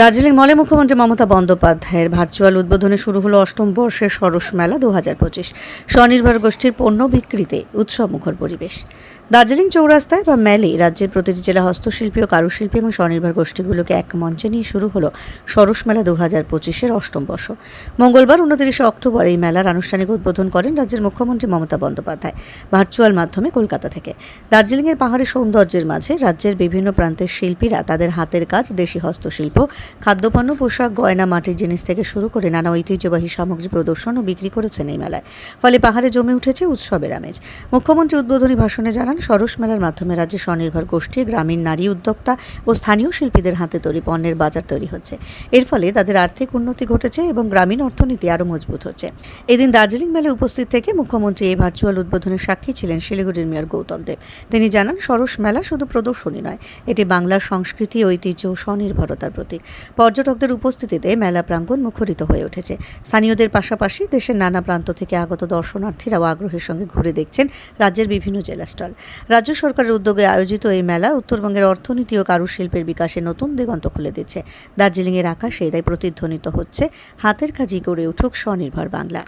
দার্জিলিং মলে মুখ্যমন্ত্রী মমতা বন্দ্যোপাধ্যায়ের ভার্চুয়াল উদ্বোধনে শুরু হলো অষ্টম বর্ষের সরস মেলা দু হাজার পঁচিশ। স্বনির্ভর গোষ্ঠীর পণ্য বিক্রিতে উৎসব মুখর পরিবেশ। দার্জিলিং চৌরাস্তায় বা ম্যালে রাজ্যের প্রতিটি জেলা হস্তশিল্পী ও কারুশিল্পী এবং স্বনির্ভর গোষ্ঠীগুলোকে এক মঞ্চে নিয়ে শুরু হলো সরস মেলা দু হাজার পঁচিশের অষ্টম বর্ষ। মঙ্গলবার উনত্রিশে অক্টোবর এই মেলার আনুষ্ঠানিক উদ্বোধন করেন রাজ্যের মুখ্যমন্ত্রী মমতা বন্দ্যোপাধ্যায়, ভার্চুয়াল মাধ্যমে কলকাতা থেকে। দার্জিলিংয়ের পাহাড়ি সৌন্দর্যের মাঝে রাজ্যের বিভিন্ন প্রান্তের শিল্পীরা তাদের হাতের কাজ, দেশি হস্তশিল্প, খাদ্যপণ্য, পোশাক, গয়না, মাটির জিনিস থেকে শুরু করে নানা ঐতিহ্যবাহী সামগ্রী প্রদর্শন ও বিক্রি করেছেন এই মেলায়। ফলে পাহাড়ে জমে উঠেছে উৎসবের আমেজ। মুখ্যমন্ত্রী উদ্বোধনী ভাষণে জানান সরস মেলার মাধ্যমে রাজ্যে স্বনির্ভর গোষ্ঠী, গ্রামীণ নারী উদ্যোক্তা ও স্থানীয় শিল্পীদের হাতে তৈরি পণ্যের বাজার তৈরি হচ্ছে। এর ফলে তাদের আর্থিক উন্নতি ঘটেছে এবং গ্রামীণ অর্থনীতি আরও মজবুত হচ্ছে। এদিন দার্জিলিং মেলায় উপস্থিত থেকে মুখ্যমন্ত্রী এই ভার্চুয়াল উদ্বোধনের সাক্ষী ছিলেন শিলিগুড়ির মেয়র গৌতম দেব। তিনি জানান, সরস মেলা শুধু প্রদর্শনী নয়, এটি বাংলার সংস্কৃতি, ঐতিহ্য ও স্বনির্ভরতার প্রতীক। পর্যটকদের উপস্থিতিতে মেলা প্রাঙ্গণ মুখরিত হয়ে উঠেছে। স্থানীয়দের পাশাপাশি দেশের নানা প্রান্ত থেকে আগত দর্শনার্থীরাও আগ্রহের সঙ্গে ঘুরে দেখছেন রাজ্যের বিভিন্ন জেলা স্টল রাজ্য সরকারের উদ্যোগে আয়োজিত এই মেলা উত্তরবঙ্গের অর্থনীতি ও কারুশিল্পের বিকাশে নতুন দিগন্ত খুলে দিচ্ছে। দার্জিলিংয়ের আকাশে তাই প্রতিধ্বনিত হচ্ছে। হাতের কাজই গড়ে উঠুক স্বনির্ভর বাংলা।